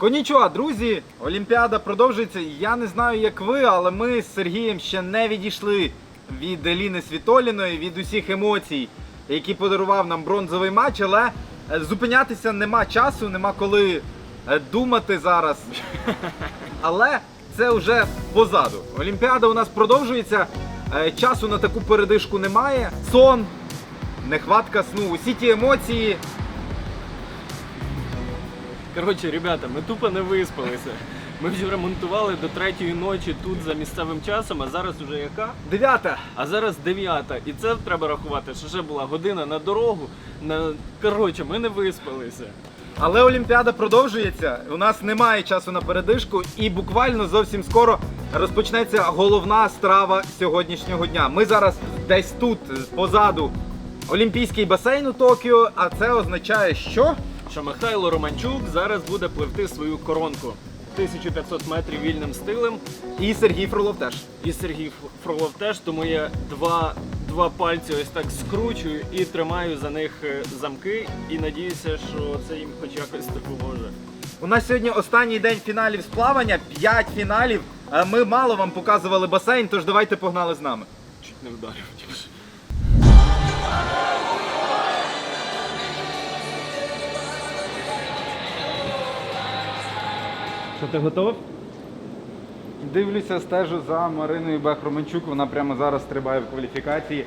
Конічуа, друзі, Олімпіада продовжується. Я не знаю, як ви, але ми з Сергієм ще не відійшли від Еліни Світоліної, від усіх емоцій, які подарував нам бронзовий матч, але е, зупинятися нема часу, нема коли е, думати зараз. Але це вже позаду. Олімпіада у нас продовжується. е, Часу на таку передишку немає. Сон, нехватка сну, усі ті емоції. Коротше, ребята, ми тупо не виспалися. Ми вже ремонтували до третьої ночі тут за місцевим часом, а зараз уже яка? Дев'ята. А зараз дев'ята. І це треба рахувати, що ще була година на дорогу. На... Коротше, ми не виспалися. Але Олімпіада продовжується. У нас немає часу на передишку, і буквально зовсім скоро розпочнеться головна страва сьогоднішнього дня. Ми зараз десь тут позаду Олімпійський басейн у Токіо, а це означає, що Що Михайло Романчук зараз буде пливти свою коронку 1500 метрів вільним стилем. і Сергій Фролов теж. І Сергій Фролов теж, тому я два, два пальці ось так скручую і тримаю за них е, замки. І надіюся, що це їм хоч якось допоможе. У нас сьогодні останній день фіналів з плавання, 5 фіналів. Ми мало вам показували басейн, тож давайте погнали з нами. Чуть не вдарив. Що. Ти готов? Дивлюся, стежу за Мариною Бех-Романчук. Вона прямо зараз стрибає в кваліфікації.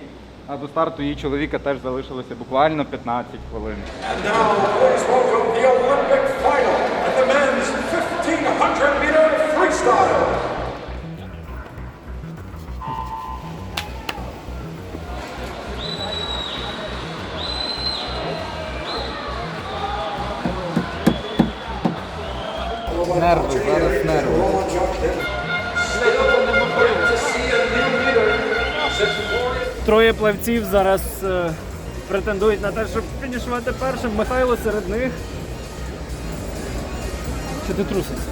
А до старту її чоловіка теж залишилося буквально 15 хвилин. And now, please welcome the Olympic final at the men's 1500 meter freestyle. Нерви, зараз нерви. Троє плавців зараз е, претендують на те, щоб фінішувати першим. Михайло серед них. Чи ти трусишся?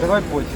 Давай потім.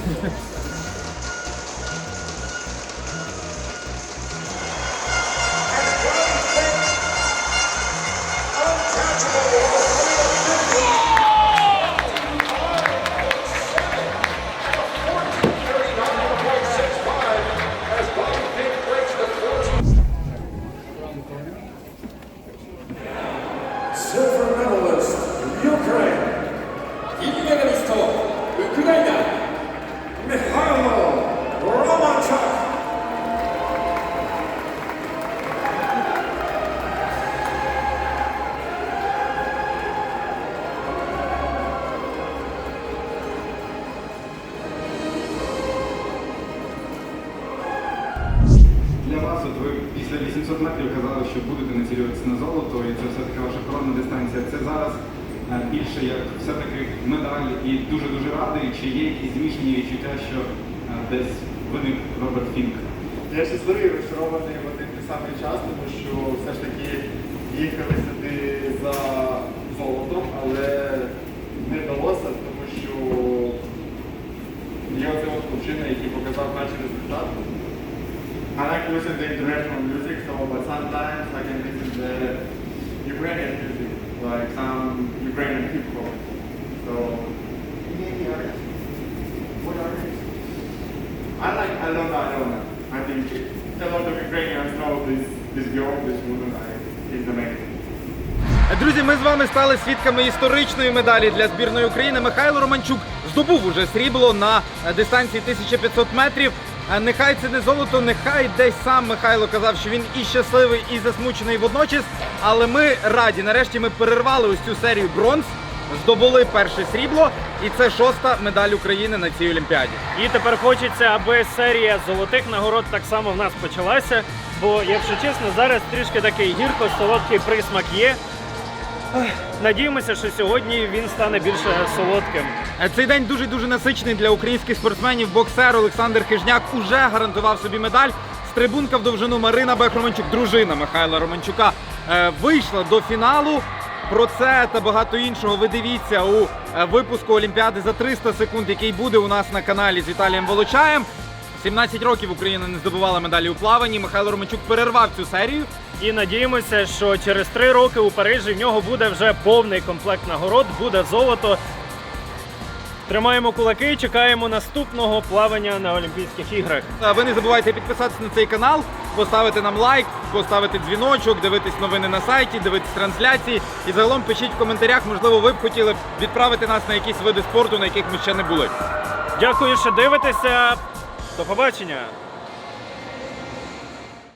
Після 800 метрів казали, що будете націлюватися на золото, і це все-таки ваша коронна дистанція. Це зараз е, більше як все-таки медаль і дуже-дуже радий. Чи є якісь змішані відчуття, що е, десь виник Роберт Фінк? Я щасливий розчарований в один самий час, тому що все ж таки їхали сюди за золотом, але не вдалося, тому що є оцей от хлопчина, який показав перший результат. I like to listen to international music, so but sometimes I can listen to Ukrainian music, like some Ukrainian hip hop. So, any artist? What artist? I like Alona Alona. I think a lot of Ukrainians know this this girl, this woman. I, is amazing. Друзі, ми з вами стали свідками історичної медалі для збірної України. Михайло Романчук здобув уже срібло на е, дистанції 1500 метрів. Нехай це не золото, нехай десь сам Михайло казав, що він і щасливий, і засмучений водночас. Але ми раді. Нарешті ми перервали ось цю серію бронз, здобули перше срібло, і це шоста медаль України на цій олімпіаді. І тепер хочеться, аби серія золотих нагород так само в нас почалася. Бо, якщо чесно, зараз трішки такий гірко-солодкий присмак є. Надіємося, що сьогодні він стане більше солодким. Е, Цей день дуже дуже насичений для українських спортсменів. Боксер Олександр Хижняк уже гарантував собі медаль. Стрибунка в довжину Марина Бек-Романчук, дружина Михайла Романчука, е, вийшла до фіналу. Про це та багато іншого ви дивіться у е, випуску Олімпіади за 300 секунд, який буде у нас на каналі з Віталієм Волочаєм. 17 років Україна не здобувала медалі у плаванні. Михайло Романчук перервав цю серію. І надіємося, що через три роки у Парижі в нього буде вже повний комплект нагород, буде золото. Тримаємо кулаки і чекаємо наступного плавання на Олімпійських іграх. Ви не забувайте підписатися на цей канал, поставити нам лайк, поставити дзвіночок, дивитись новини на сайті, дивитись трансляції. І загалом пишіть в коментарях, можливо, ви б хотіли відправити нас на якісь види спорту, на яких ми ще не були. Дякую, що дивитеся. До побачення!